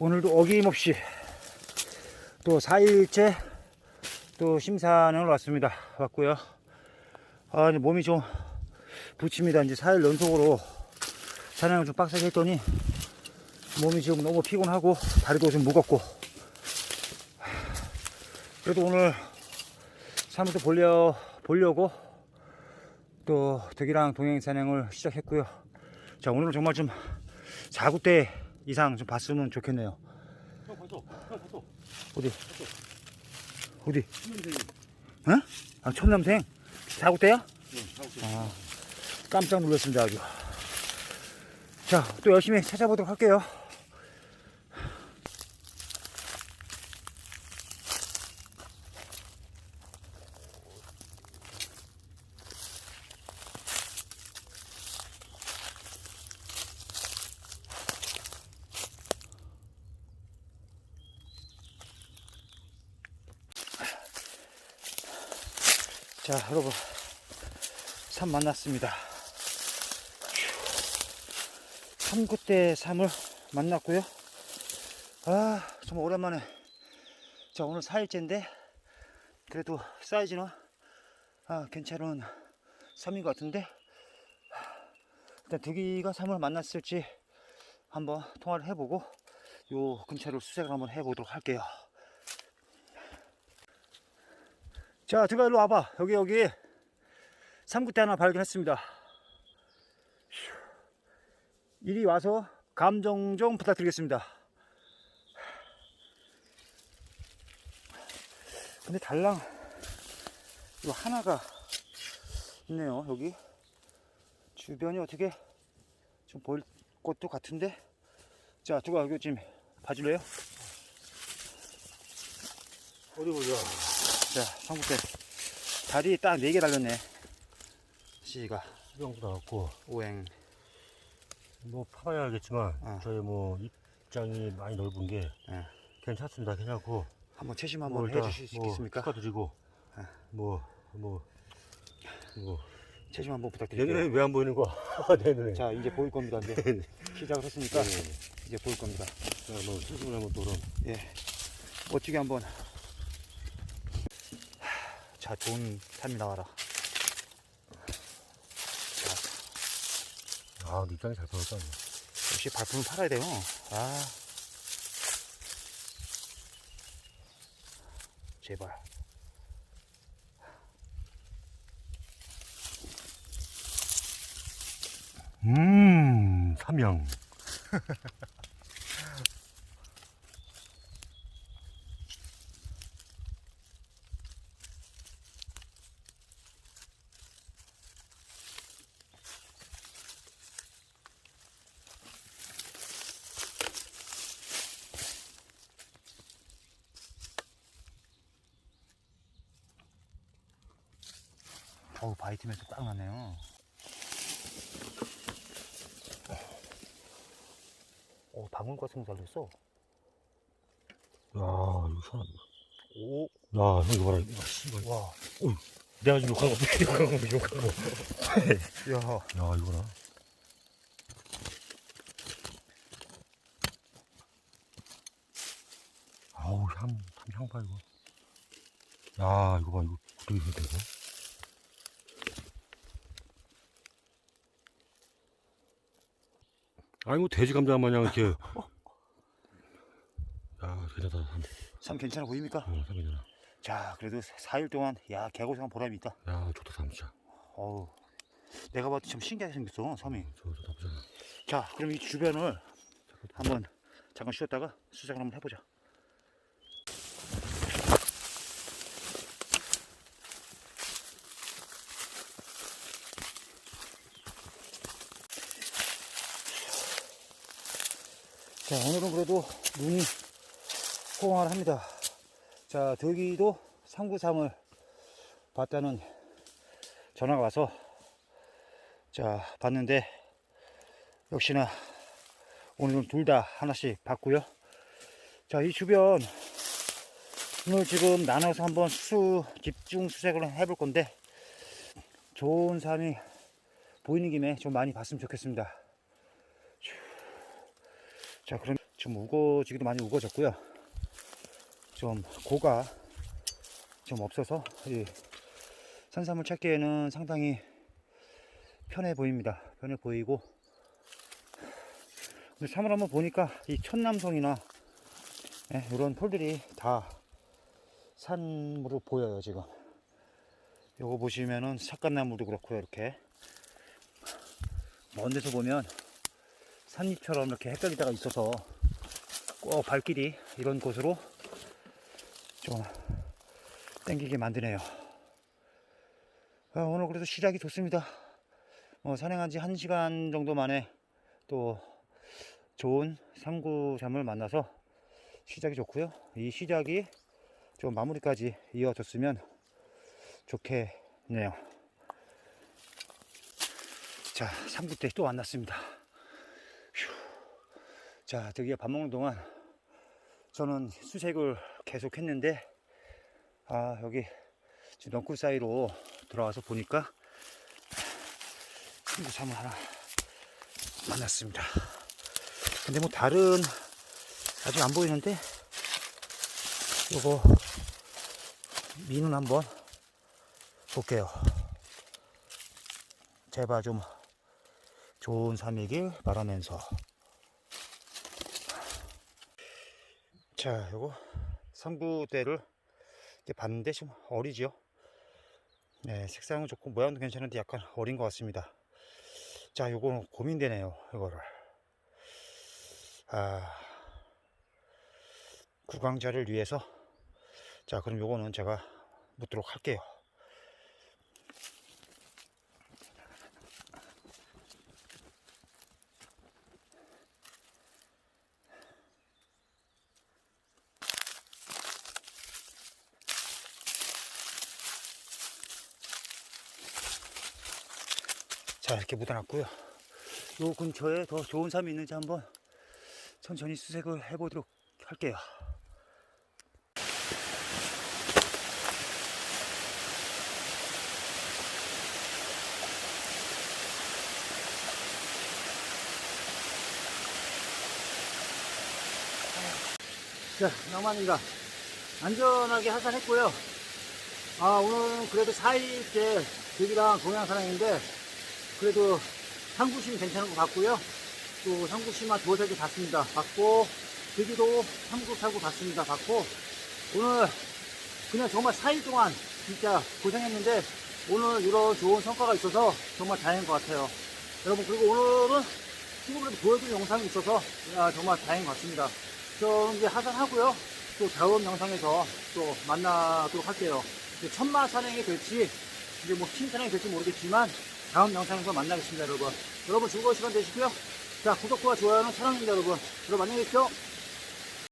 오늘도 어김없이 또 4일째 또 심산을 왔습니다. 왔고요. 아, 이제 몸이 좀 부칩니다. 이제 4일 연속으로 사냥을 좀 빡세게 했더니 몸이 지금 너무 피곤하고 다리도 좀 무겁고 그래도 오늘 사무소 보려, 보려고 또 덕이랑 동행 사냥을 시작했고요. 자, 오늘은 정말 좀 4구대 이상 좀 봤으면 좋겠네요. 형 봤어. 형 봤어. 어디? 어디? 응? 아, 천남생? 4구대야? 아, 깜짝 놀랐습니다, 아주. 자, 또 열심히 찾아보도록 할게요. 자, 여러분. 산 만났습니다. 3구대 3을 만났고요. 아, 정말 오랜만에. 자, 오늘 4일째인데, 그래도 사이즈는 아, 괜찮은 3인 것 같은데, 일단 두기가 3을 만났을지 한번 통화를 해보고, 요 근처로 수색을 한번 해보도록 할게요. 자, 들어가 일로 와봐. 여기, 여기. 3구대 하나 발견했습니다. 휴. 이리 와서 감정 좀 부탁드리겠습니다. 근데 달랑 이거 하나가 있네요. 여기 주변이 어떻게 좀 보일 것도 같은데 자 누가 여기 지금 봐줄래요? 어디 보자. 자 3구대 다리 딱 4개 달렸네 시가 수병도 나왔고 오행 뭐 파봐야 알겠지만 어. 저희 뭐 입장이 많이 넓은 게 예. 괜찮습니다. 괜찮고 한번 채심 뭐 한번 일단 해주실 수 뭐 있겠습니까? 축하드리고 예. 뭐 뭐 뭐 채심 한번 내 부탁드릴게요. 눈에 왜 안 보이는 거야? 내 눈에. 자 이제 보일 겁니다. 이제 네. 시작을 했으니까 네. 이제 보일 겁니다. 자, 뭐 수습을 한번 또 그럼. 예, 멋지게 한번. 자 좋은 탐이 나와라. 자 아, 입장이 잘 보였다. 역시 발품을 팔아야 돼요. 아 제발. 음, 삼양. 어우 바이트면서 딱 나네요. 오 어, 방울 같은 거 달렸어. 야, 이거 사람. 오, 야, 형 이거 봐라. 야, 씨발. 와, 내가 지금 욕한 거, 욕한 거, 욕한 거. 야, 야, 이거나. 아우, 향, 참 향봐, 이거. 야, 이거 봐, 이거 어떻게 해야 되고? 아니, 뭐, 돼지 감자 마냥 이렇게. 야, 괜찮다. 삼, 참 괜찮아 보입니까? 어, 삼 괜찮아. 자, 그래도 4일 동안 야 개고생한 보람이 있다. 야, 좋다, 삼 진짜. 어우, 내가 봐도 참 신기하게 생겼어, 섬이. 저, 저, 나쁘지 않아. 자, 그럼 이 주변을 한번 잠깐 쉬었다가 수색을 한번 해보자. 자, 오늘은 그래도 눈이 호강을 합니다. 자, 덕이도 393을 봤다는 전화가 와서 자, 봤는데 역시나 오늘은 둘 다 하나씩 봤고요. 자, 이 주변 오늘 지금 나눠서 한번 수 집중 수색을 해볼 건데 좋은 삶이 보이는 김에 좀 많이 봤으면 좋겠습니다. 자, 그럼 좀 우거지기도 많이 우거졌고요. 좀 고가 좀 없어서 이 산삼을 찾기에는 상당히 편해 보입니다. 편해 보이고 근데 산을 한번 보니까 이 천남성이나 예, 이런 폴들이 다 산으로 보여요 지금. 요거 보시면은 삭간나무도 그렇고요 이렇게 먼 데서 보면 산잎처럼 이렇게 헷갈리다가 있어서 꼭 발길이 이런 곳으로 좀 땡기게 만드네요. 아, 오늘 그래도 시작이 좋습니다. 어, 산행한 지 1시간 정도 만에 또 좋은 삼구삼을 만나서 시작이 좋고요. 이 시작이 좀 마무리까지 이어졌으면 좋겠네요. 자, 3구 때 또 만났습니다. 휴. 자, 드디어 밥 먹는 동안 저는 수색을 계속 했는데, 아, 여기 지금 넝쿨 사이로 들어와서 보니까 친구 삼을 하나 만났습니다. 근데 뭐 다른 아직 안 보이는데, 요거 민은 한번 볼게요. 제발 좀 좋은 삶이길 바라면서. 자, 요거 삼구대를 이렇게 봤는데 좀 어리지요? 네, 색상은 좋고 모양도 괜찮은데 약간 어린 것 같습니다. 자, 요거는 고민되네요. 이거를. 아, 구강자를 위해서. 자, 그럼 요거는 제가 묻도록 할게요. 자 이렇게 묻어놨고요. 요 근처에 더 좋은 삶이 있는지 한번 천천히 수색을 해보도록 할게요. 자 낭만입니다 안전하게 하산했고요. 아 오늘은 그래도 4일째 대기랑 동양사랑인데 그래도 상구심 괜찮은 것 같고요. 또 상구심만 두어 세개 봤습니다. 봤고, 여기도 상구 사고 봤습니다. 봤고, 오늘 그냥 정말 4일 동안 진짜 고생했는데, 오늘 이런 좋은 성과가 있어서 정말 다행인 것 같아요. 여러분, 그리고 오늘은 친구들한테 보여준 영상이 있어서 아, 정말 다행인 것 같습니다. 저 이제 하산하고요. 또 다음 영상에서 또 만나도록 할게요. 천마 산행이 될지, 이제 뭐 신산행이 될지 모르겠지만, 다음 영상에서 만나겠습니다, 여러분. 여러분 즐거운 시간 되시고요. 자, 구독과 좋아요는 사랑입니다, 여러분. 여러분 안녕히 계십시오.